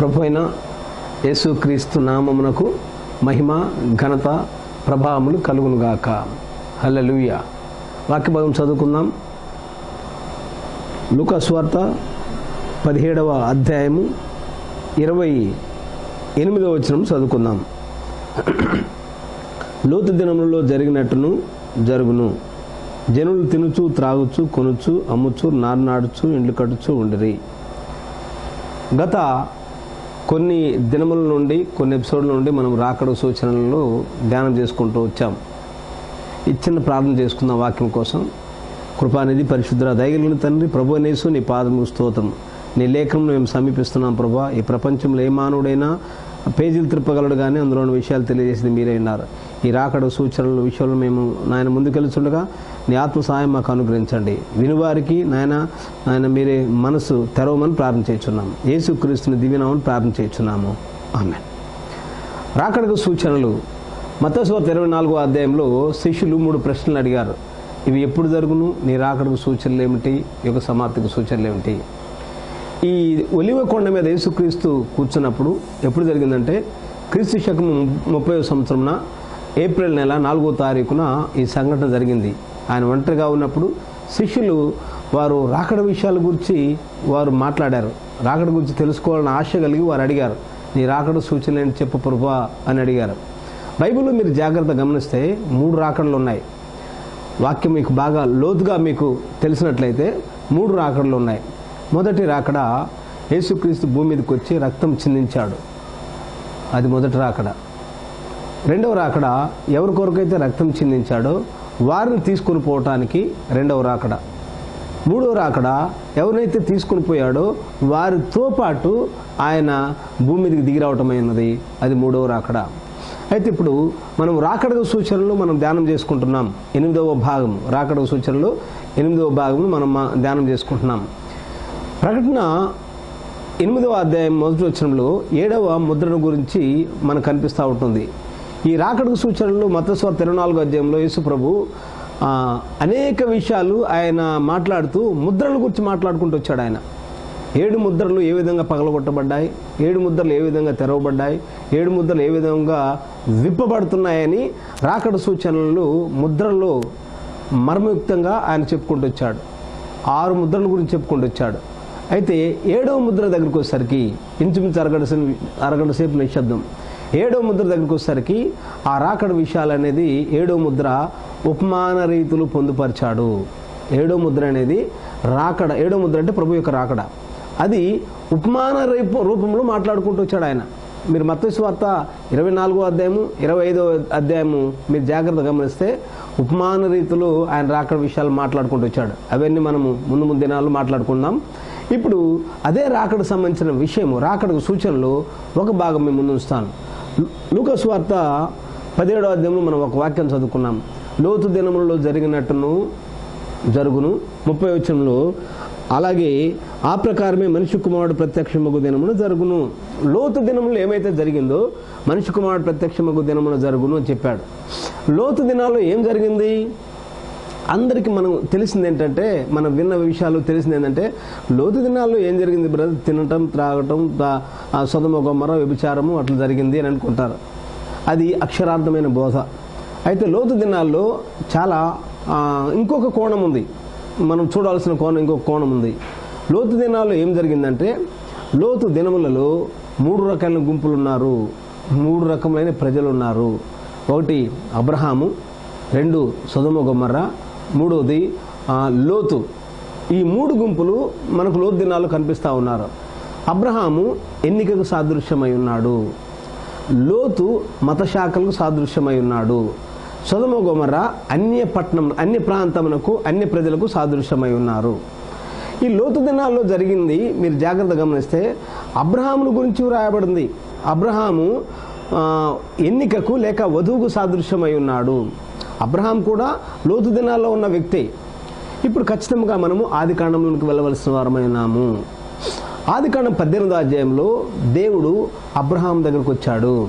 ప్రభు అయిన యేసుక్రీస్తు నామమునకు మహిమ ఘనత ప్రభావములు కలుగునుగాక. హల్లెలూయ. వాక్యభాగం చదువుకుందాం. లుకస్వార్త పదిహేడవ అధ్యాయము ఇరవై ఎనిమిదవ వచనం చదువుకుందాం. లోతు దినములలో జరిగినట్టును జరుగును. జనులు తినుచు త్రాగుచు కొనుచు అమ్ముచు నారునాడుచు ఇండ్లు కట్టుచు ఉండిరి. గత కొన్ని దినముల నుండి కొన్ని ఎపిసోడ్ల నుండి మనం రాకడ సూచనలను ధ్యానం చేసుకుంటూ వచ్చాం. ఇచ్చిన ప్రార్థన చేసుకుందాం వాక్యం కోసం కృపానిధి పరిశుద్ధ దయగలిగిన తండ్రి ప్రభు అనేసు నీ పాదము స్తోత్రం. నీ లేఖను మేము సమీపిస్తున్నాం ప్రభా. ఈ ప్రపంచంలో ఏ మానవుడైనా పేజీలు తిప్పగలడు కానీ అందులోని విషయాలు తెలియజేసింది మీరే ఉన్నారు ఈ రాకడ సూచనల విషయంలో మేము నాయన ముందుకెళ్తుండగా నీ ఆత్మ సహాయం మాకు అనుగ్రహించండి. వినువారికి నాయన నాయన మీరే మనసు తెరవమని ప్రార్థన చేస్తున్నాము యేసుక్రీస్తుని దివ్యనామని ప్రార్థన చేస్తున్నాము ఆమె రాకడకు సూచనలు. మతస్వార్త ఇరవై నాలుగో అధ్యాయంలో శిష్యులు మూడు ప్రశ్నలు అడిగారు. ఇవి ఎప్పుడు జరుగును? నీ రాకడకు సూచనలు ఏమిటి? యొక్క సమాప్తికి సూచనలు ఏమిటి? ఈ ఒలివ కొండ మీద యేసుక్రీస్తు కూర్చున్నప్పుడు ఎప్పుడు జరిగిందంటే క్రీస్తు శకము ముప్పై సంవత్సరంన ఏప్రిల్ నెల నాలుగో తారీఖున ఈ సంఘటన జరిగింది. ఆయన ఒంటరిగా ఉన్నప్పుడు శిష్యులు వారు రాకడ విషయాల గురించి వారు మాట్లాడారు. రాకడ గురించి తెలుసుకోవాలని ఆశ కలిగి వారు అడిగారు. నీ రాకడ సూచనలు ఏంటి చెప్పు ప్రభా అని అడిగారు. బైబిల్లో మీరు జాగ్రత్త గమనిస్తే మూడు రాకడలు ఉన్నాయి. వాక్యం మీకు బాగా లోతుగా మీకు తెలిసినట్లయితే మూడు రాకడలు ఉన్నాయి. మొదటి రాకడ యేసుక్రీస్తు భూమి మీదకి వచ్చి రక్తం చిందించాడు. అది మొదటి రాకడ. రెండవ రాకడ ఎవరి కొరకైతే రక్తం చిందించాడో వారిని తీసుకొని పోవటానికి రెండవ రాకడ. మూడవ రాకడ ఎవరినైతే తీసుకుని పోయాడో వారితో పాటు ఆయన భూమి మీదకి దిగి అయినది. అది మూడవ రాకడ. అయితే ఇప్పుడు మనం రాకడ సూచనలు మనం ధ్యానం చేసుకుంటున్నాం. ఎనిమిదవ భాగం. రాకడ సూచనలు ఎనిమిదవ భాగం మనం ధ్యానం చేసుకుంటున్నాం. ప్రకటన ఎనిమిదవ అధ్యాయం మొదటి వచ్చినంలో ఏడవ ముద్రను గురించి మనకు కనిపిస్తూ ఉంటుంది. ఈ రాకడకు సూచనలు మతస్వర ఇరవై నాలుగో అధ్యాయంలో యేసు ప్రభు అనేక విషయాలు ఆయన మాట్లాడుతూ ముద్రల గురించి మాట్లాడుకుంటూ వచ్చాడు ఆయన. ఏడు ముద్రలు ఏ విధంగా పగలగొట్టబడ్డాయి? ఏడు ముద్రలు ఏ విధంగా తెరవబడ్డాయి? ఏడు ముద్రలు ఏ విధంగా విప్పబడుతున్నాయని రాకడ సూచనలు ముద్రల్లో మర్మయుక్తంగా ఆయన చెప్పుకుంటూ వచ్చాడు. ఆరు ముద్రల గురించి చెప్పుకుంటూ వచ్చాడు. అయితే ఏడవ ముద్ర దగ్గరికి వచ్చేసరికి ఇంచుమించు అరగడ అరగంట సేపు నిశ్శబ్దం. ఏడో ముద్ర దగ్గరికి వచ్చేసరికి ఆ రాకడ విషయాలు అనేది ముద్ర ఉపమాన రీతులు పొందుపరిచాడు. ఏడో ముద్ర అనేది రాకడ ఏడో ముద్ర అంటే ప్రభు యొక్క రాకడ. అది ఉపమాన రూపంలో మాట్లాడుకుంటూ వచ్చాడు ఆయన. మీరు మత్తయి వార్త ఇరవై నాలుగో అధ్యాయము ఇరవై ఐదో అధ్యాయము మీరు జాగ్రత్త గమనిస్తే ఉపమాన రీతిలో ఆయన రాకడ విషయాలు మాట్లాడుకుంటూ వచ్చాడు. అవన్నీ మనము ముందు ముందు దినాలు మాట్లాడుకుందాం. ఇప్పుడు అదే రాకడకు సంబంధించిన విషయము రాకడకు సూచనలు ఒక భాగం మేము ముందు ఉంచుతాను. లూకస్ వార్త పదిహేడో అధ్యాయంలో మనం ఒక వాక్యం చదువుకున్నాం. లోతు దినములలో జరిగినట్టును జరుగును. ముప్పై వచ్చంలో అలాగే ఆ ప్రకారమే మనిషి కుమారుడు ప్రత్యక్షమగు దినమును జరుగును. లోతు దినములు ఏమైతే జరిగిందో మనిషి కుమారుడు ప్రత్యక్షమగు దినమున జరుగును అని చెప్పాడు. లోతు దినాల్లో ఏం జరిగింది? అందరికీ మనం తెలిసింది ఏంటంటే మనం విన్న విషయాలు తెలిసింది ఏంటంటే లోతు దినాల్లో ఏం జరిగింది బ్రదర్? తినటం త్రాగటం తా- సొదమ గొమ్మర వ్యభిచారము అట్లా జరిగింది అని అనుకుంటారు. అది అక్షరార్థమైన బోధ. అయితే లోతు దినాల్లో చాలా ఇంకొక కోణం ఉంది. మనం చూడాల్సిన కోణం ఇంకొక కోణం ఉంది. లోతు దినాల్లో ఏం జరిగిందంటే లోతు దినములలో మూడు రకాల గుంపులు ఉన్నారు మూడు రకములైన ప్రజలు ఉన్నారు ఒకటి అబ్రహాము రెండు సుధమ గొమ్మర్ర మూడవది లోతు. ఈ మూడు గుంపులు మనకు లోతు దినాలు కనిపిస్తూ ఉన్నారు. అబ్రహాము ఎన్నికకు సాదృశ్యమై ఉన్నాడు. లోతు మత శాఖలకు సాదృశ్యమై ఉన్నాడు. సొదమ గొమర అన్య పట్టణం అన్య ప్రాంతమునకు అన్య ప్రజలకు సాదృశ్యమై ఉన్నారు. ఈ లోతు దినాల్లో జరిగింది మీరు జాగ్రత్త గమనిస్తే అబ్రహామును గురించి వ్రాయబడింది. అబ్రహాము ఎన్నికకు లేక వధువుకు సాదృశ్యమై ఉన్నాడు. అబ్రహాం కూడా లోతు దినాల్లో ఉన్న వ్యక్తే. ఇప్పుడు ఖచ్చితంగా మనము ఆది కాండంలోకి వెళ్ళవలసిన వారమైనాము. ఉన్నాము ఆది కాండం పద్దెనిమిదో అధ్యాయంలో దేవుడు అబ్రహాం దగ్గరకు వచ్చాడు.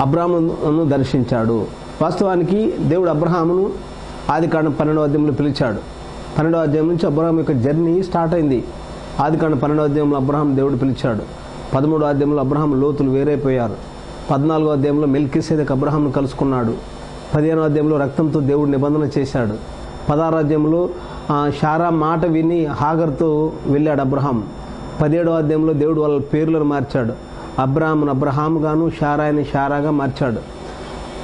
అబ్రహామును దర్శించాడు. వాస్తవానికి దేవుడు అబ్రహామును ఆది కాండం పన్నెండో అధ్యాయంలో పిలిచాడు. పన్నెండో అధ్యాయం నుంచి అబ్రహాం యొక్క జర్నీ స్టార్ట్ అయింది. ఆది కాండం పన్నెండో అధ్యాయంలో అబ్రహాం దేవుడు పిలిచాడు. పదమూడో అధ్యాయంలో అబ్రహాం లోతులు వేరైపోయారు. పద్నాలుగో అధ్యాయంలో మెల్కిసేదకు అబ్రహాంను కలుసుకున్నాడు. పదిహేనో అధ్యాయంలో రక్తంతో దేవుడు నిబంధన చేశాడు. పదహారో షారా మాట విని హాగర్తో వెళ్ళాడు అబ్రహాం. పదిహేడో అధ్యాయంలో దేవుడు వాళ్ళ పేర్లను మార్చాడు. అబ్రాహామును అబ్రహాముగాను షారాని షారాగా మార్చాడు.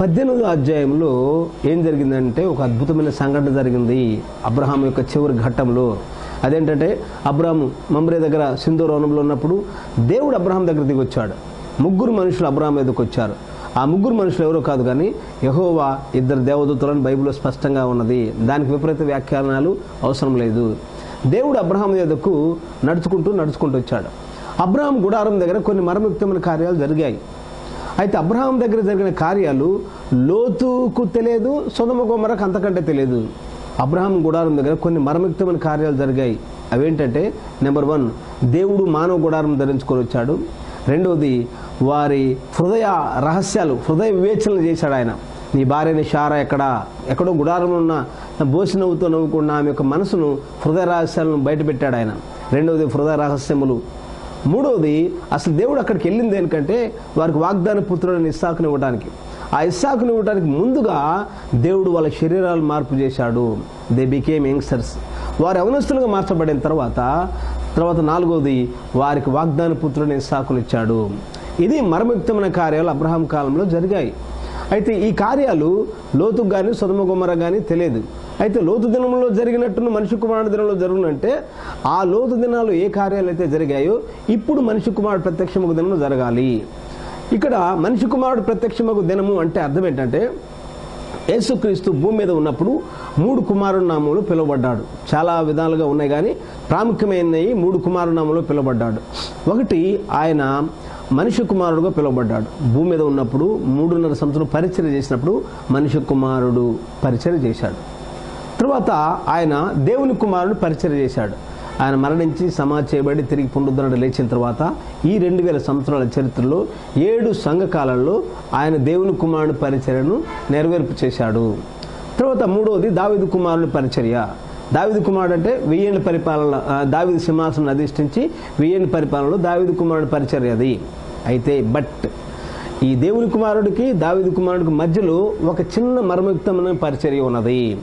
పద్దెనిమిదో అధ్యాయంలో ఏం జరిగిందంటే ఒక అద్భుతమైన సంఘటన జరిగింది అబ్రహాం యొక్క చివరి ఘట్టంలో. అదేంటంటే అబ్రహాం మమ్రే దగ్గర సింధూరవనంలో ఉన్నప్పుడు దేవుడు అబ్రహాం దగ్గర దిగి వచ్చాడు ముగ్గురు మనుషులు అబ్రహాం ఎదుకొచ్చారు ఆ ముగ్గురు మనుషులు ఎవరో కాదు కానీ యహోవా ఇద్దరు దేవదూతలను బైబిల్లో స్పష్టంగా ఉన్నది. దానికి విపరీత వ్యాఖ్యానాలు అవసరం లేదు. దేవుడు అబ్రహాం మీదకు నడుచుకుంటూ నడుచుకుంటూ వచ్చాడు. అబ్రహాం గుడారం దగ్గర కొన్ని మరముక్తమైన కార్యాలు జరిగాయి. అయితే అబ్రహాం దగ్గర జరిగిన కార్యాలు లోతుకు తెలియదు సొదమ అంతకంటే తెలియదు. అబ్రహాం గుడారం దగ్గర కొన్ని మరమిక్తమైన కార్యాలు జరిగాయి. అవేంటంటే నెంబర్ వన్ దేవుడు మానవ గుడారం ధరించుకొని వచ్చాడు. రెండవది వారి హృదయ రహస్యాలు హృదయ వివేచనలు చేశాడు ఆయన. నీ భార్యని షారా ఎక్కడ? ఎక్కడో గుడారంలో ఉన్న బోసి నవ్వుతో నవ్వుకున్న ఆమె యొక్క మనసును హృదయ రహస్యాలను బయటపెట్టాడు ఆయన. రెండవది హృదయ రహస్యములు. మూడవది అసలు దేవుడు అక్కడికి వెళ్ళింది ఏంటంటే వారికి వాగ్దాన పుత్రుడిని ఇస్సాకుని ఇవ్వడానికి ఆ ఇస్సాకుని ఇవ్వడానికి ముందుగా దేవుడు వాళ్ళ శరీరాలు మార్పు చేశాడు. దే బికేమ్ యంగ్స్టర్స్ వారు అవనస్తులుగా మార్చబడిన తర్వాత తర్వాత నాలుగవది వారికి వాగ్దాన పుత్రుడిని ఇస్సాకుని ఇచ్చాడు. ఇది మరముక్తమైన కార్యాలు అబ్రహాం కాలంలో జరిగాయి. అయితే ఈ కార్యాలు లోతుకు కానీ సుధమగుమర కానీ తెలియదు. అయితే లోతు దినంలో జరిగినట్టును మనిషి కుమారుడు దినంలో జరుగునంటే ఆ లోతు దినాలు ఏ కార్యాలు అయితే జరిగాయో ఇప్పుడు మనిషి కుమారుడు ప్రత్యక్షముకు దినము జరగాలి. ఇక్కడ మనిషి కుమారుడు ప్రత్యక్షముకు దినము అంటే అర్థం ఏంటంటే యేసుక్రీస్తు భూమి మీద ఉన్నప్పుడు మూడు కుమారుడు నామములు పిలువబడ్డాడు. చాలా విధాలుగా ఉన్నాయి కానీ ప్రాముఖ్యమైనవి మూడు కుమారుడు నామములు పిలువబడ్డాడు. ఒకటి ఆయన మనిషి కుమారుడుగా పిలువబడ్డాడు. భూమి మీద ఉన్నప్పుడు మూడున్నర సంవత్సరం పరిచయం చేసినప్పుడు మనిషి కుమారుడు పరిచయం చేశాడు. తరువాత ఆయన దేవుని కుమారుడు పరిచయం చేశాడు. ఆయన మరణించి సమాధి చేయబడి తిరిగి పునరుద్ధరణ లేచిన తర్వాత ఈ రెండు వేల సంవత్సరాల చరిత్రలో ఏడు సంఘకాలంలో ఆయన దేవుని కుమారుడు పరిచర్యను నెరవేర్పు చేశాడు. తర్వాత మూడవది దావిదు కుమారుని పరిచర్య. దావిదు కుమారుడు అంటే వెయ్యేళ్ళ పరిపాలన దావిదు సింహాసనం అధిష్ఠించి వెయ్యేళ్ళ పరిపాలనలో దావిదు కుమారుడు పరిచర్య అది. అయితే బట్ ఈ దేవుని కుమారుడికి దావిదు కుమారుడికి మధ్యలో ఒక చిన్న మర్మయుక్తమైన పరిచర్య ఉన్నది.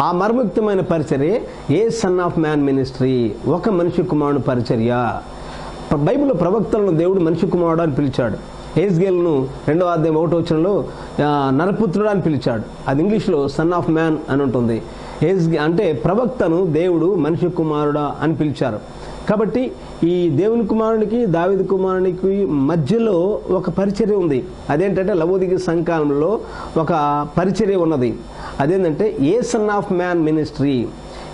ఆ మర్ముక్తమైన పరిచర్య a son of man ministry ఒక మనిషి కుమారుడు పరిచర్య. బైబిల్లో ప్రవక్తలను దేవుడు మనిషి కుమారుడు అని పిలిచాడు. ఏజ్గేల్ను రెండవ అధ్యాయం ఒకటో వచనంలో నరపుత్రుడు అని పిలిచాడు. అది ఇంగ్లీష్లో సన్ ఆఫ్ మ్యాన్ అని ఉంటుంది. ఏజ్ అంటే ప్రవక్తను దేవుడు మనిషి కుమారుడా అని పిలిచారు. కాబట్టి ఈ దేవుని కుమారునికి దావిద కుమారునికి మధ్యలో ఒక పరిచర్య ఉంది. అదేంటంటే లవోదికి సంకాలంలో ఒక పరిచర్య ఉన్నది. అదేంటంటే a son of man ministry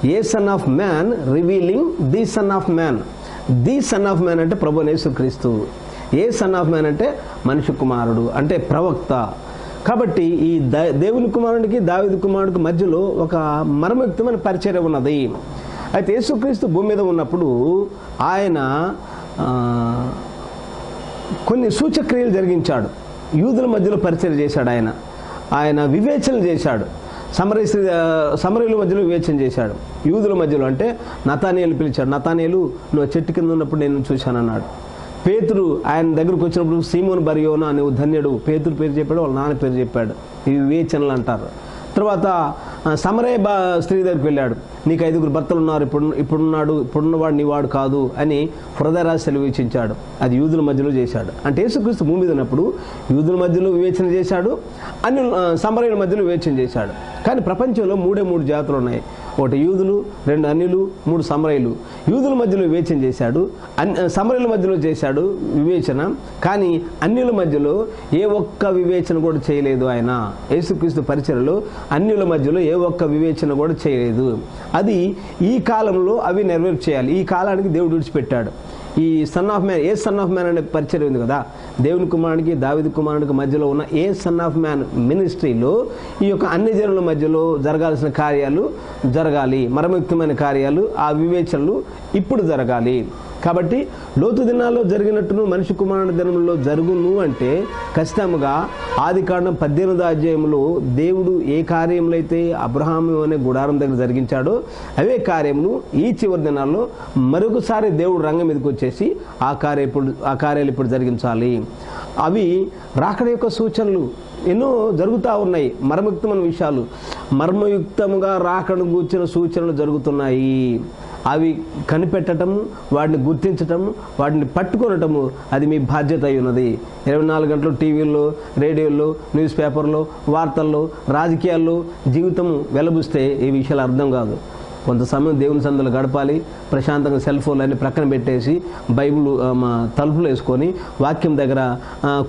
a son of man revealing the son of man the son of man అంటే ప్రభు యేసుక్రీస్తు. ఏ సన్ ఆఫ్ మ్యాన్ అంటే మనిషి కుమారుడు అంటే ప్రవక్త. కాబట్టి ఈ ద- దేవుని కుమారుడికి దావిది కుమారుడికి మధ్యలో ఒక మర్మయుక్తమైన పరిచర్య ఉన్నది. అయితే యేసుక్రీస్తు భూమి మీద ఉన్నప్పుడు ఆయన కొన్ని సూచక్రియలు జరిగించాడు. యూదుల మధ్యలో పరిచయం చేశాడు ఆయన. ఆయన వివేచన చేశాడు. సమరీస్ సమరయుల మధ్యలో వివేచన చేశాడు. యూదుల మధ్యలో అంటే నతానేలు పిలిచాడు. నతానేలు నువ్వు చెట్టు కింద ఉన్నప్పుడు నేను చూశానన్నాడు. పేతురు ఆయన దగ్గరకు వచ్చినప్పుడు సీమోన్ బరియోను అనే ధన్యుడు పేతురు పేరు చెప్పాడు వాళ్ళ నాన్న పేరు చెప్పాడు. ఇవి వివేచనలు అంటారు. తర్వాత సమరే బా స్త్రీ దగ్గరికి వెళ్ళాడు. నీకు ఐదుగురు భర్తలు ఉన్నారు ఇప్పుడు ఇప్పుడున్నాడు ఇప్పుడున్నవాడు నీవాడు కాదు అని హృదయరాశి వివేచించాడు అది యూదుల మధ్యలో చేశాడు. అంటే యేసుక్రీస్తు భూమి మీద ఉన్నప్పుడు యూదుల మధ్యలో వివేచన చేశాడు అన్ని సమరయుల మధ్యలో వివేచన చేశాడు. కానీ ప్రపంచంలో మూడే మూడు జాతులు ఉన్నాయి. ఒకటి యూదులు రెండు అన్యులు మూడు సమరయులు. యూదుల మధ్యలో వివేచన చేశాడు అన్ సమరయుల మధ్యలో చేశాడు వివేచన. కానీ అన్యుల మధ్యలో ఏ ఒక్క వివేచన కూడా చేయలేదు ఆయన. యేసుక్రీస్తు పరిచయలో అన్యుల మధ్యలో ఏ ఒక్క వివేచన కూడా చేయలేదు. అది ఈ కాలంలో అవి నెరవేర్చేయాలి ఈ కాలానికి దేవుడు విడిచిపెట్టాడు. ఈ son of man a son of man అనే పరిచయం ఉంది కదా? దేవుని కుమారుడికి దావిది కుమారుడికి మధ్యలో ఉన్న ఏ సన్ ఆఫ్ మ్యాన్ మినిస్ట్రీలో ఈ యొక్క అన్ని జనుల మధ్యలో జరగాల్సిన కార్యాలు జరగాలి. మరముక్తమైన కార్యాలు ఆ వివేచనలు ఇప్పుడు జరగాలి. కాబట్టి లోతు దినాల్లో జరిగినట్టును మనిషి కుమారుని దినంలో జరుగును అంటే ఖచ్చితంగా ఆది కాండం పద్దెనిమిది అధ్యాయంలో దేవుడు ఏ కార్యములైతే అబ్రహాము అనే గుడారం దగ్గర జరిగించాడో అవే కార్యములు ఈ చివరి దినాల్లో మరొకసారి దేవుడు రంగం మీదకి వచ్చేసి ఆ కార్య ఇప్పుడు ఆ కార్యాలు ఇప్పుడు జరిగించాలి. అవి రాకడ యొక్క సూచనలు ఎన్నో జరుగుతూ ఉన్నాయి. మర్మయుక్తమైన విషయాలు. మర్మయుక్తముగా రాకడం కూర్చిన సూచనలు జరుగుతున్నాయి. అవి కనిపెట్టడం వాటిని గుర్తించటం వాటిని పట్టుకొనటము అది మీ బాధ్యత అయి ఉన్నది ఇరవై నాలుగు గంటలు టీవీల్లో రేడియోల్లో న్యూస్ పేపర్లో వార్తల్లో రాజకీయాల్లో జీవితం వెలబుస్తే ఈ విషయాలు అర్థం కాదు. కొంత సమయం దేవుని సందులో గడపాలి ప్రశాంతంగా సెల్ ఫోన్లు అన్ని ప్రక్కన పెట్టేసి బైబిల్ మా తలుపులు వేసుకొని వాక్యం దగ్గర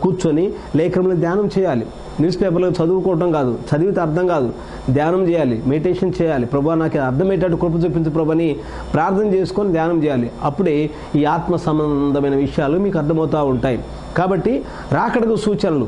కూర్చొని లేఖనంలో ధ్యానం చేయాలి. న్యూస్ పేపర్లో చదువుకోవటం కాదు చదివితే అర్థం కాదు. ధ్యానం చేయాలి మెడిటేషన్ చేయాలి. ప్రభా నాకు అర్థమయ్యేటట్టు కృప చూపించు ప్రభని ప్రార్థన చేసుకొని ధ్యానం చేయాలి. అప్పుడే ఈ ఆత్మ సంబంధమైన విషయాలు మీకు అర్థమవుతూ ఉంటాయి. కాబట్టి రాకడకు సూచనలు.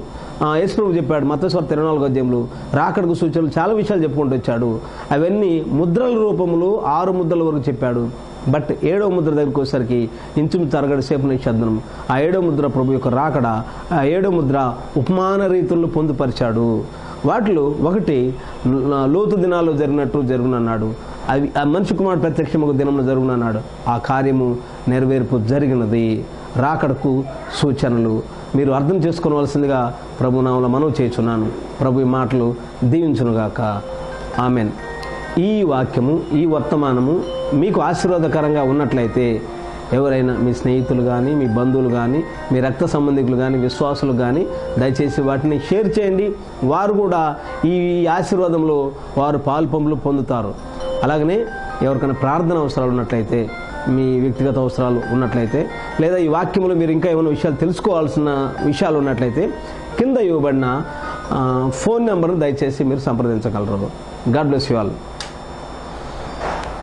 యేసుప్రభు చెప్పాడు మతస్వర ఇరవై నాలుగు అధ్యాయంలో రాకడకు సూచనలు చాలా విషయాలు చెప్పుకుంటూ వచ్చాడు. అవన్నీ ముద్రల రూపంలో ఆరు ముద్రల వరకు చెప్పాడు. బట్ ఏడవ ముద్ర దగ్గరికి వచ్చేసరికి ఇంచుమించు తరగడి సేపు నిశ్శబ్దనం ఆ ఏడవ ముద్ర ప్రభు యొక్క రాకడ ఆ ఏడవ ముద్ర ఉపమాన రీతుల్లో పొందుపరిచాడు. వాటిలో ఒకటి లోతు దినాల్లో జరిగినట్టు జరుగునన్నాడు. అవి ఆ మనిషి కుమారుడు ప్రత్యక్ష దినంలో జరుగునన్నాడు. ఆ కార్యము నెరవేర్పు జరిగినది. రాకడకు సూచనలు. మీరు అర్థం చేసుకోవలసిందిగా ప్రభు నామలో మనవి చేస్తున్నాను ప్రభు ఈ మాటలు దీవించునుగాక. ఆమెన్. ఈ వాక్యము ఈ వర్తమానము మీకు ఆశీర్వాదకరంగా ఉన్నట్లయితే ఎవరైనా మీ స్నేహితులు కానీ మీ బంధువులు కానీ మీ రక్త సంబంధికులు కానీ విశ్వాసులు కానీ దయచేసి వాటిని షేర్ చేయండి. వారు కూడా ఈ ఆశీర్వాదంలో వారు పాల్పంపులు పొందుతారు. అలాగనే ఎవరికైనా ప్రార్థన అవసరాలు ఉన్నట్లయితే మీ వ్యక్తిగత అవసరాలు ఉన్నట్లయితే లేదా ఈ వాక్యంలో మీరు ఇంకా ఏమైనా విషయాలు తెలుసుకోవాల్సిన విషయాలు ఉన్నట్లయితే కింద ఇవ్వబడిన ఫోన్ నెంబర్ను దయచేసి మీరు సంప్రదించగలరు. God bless you all.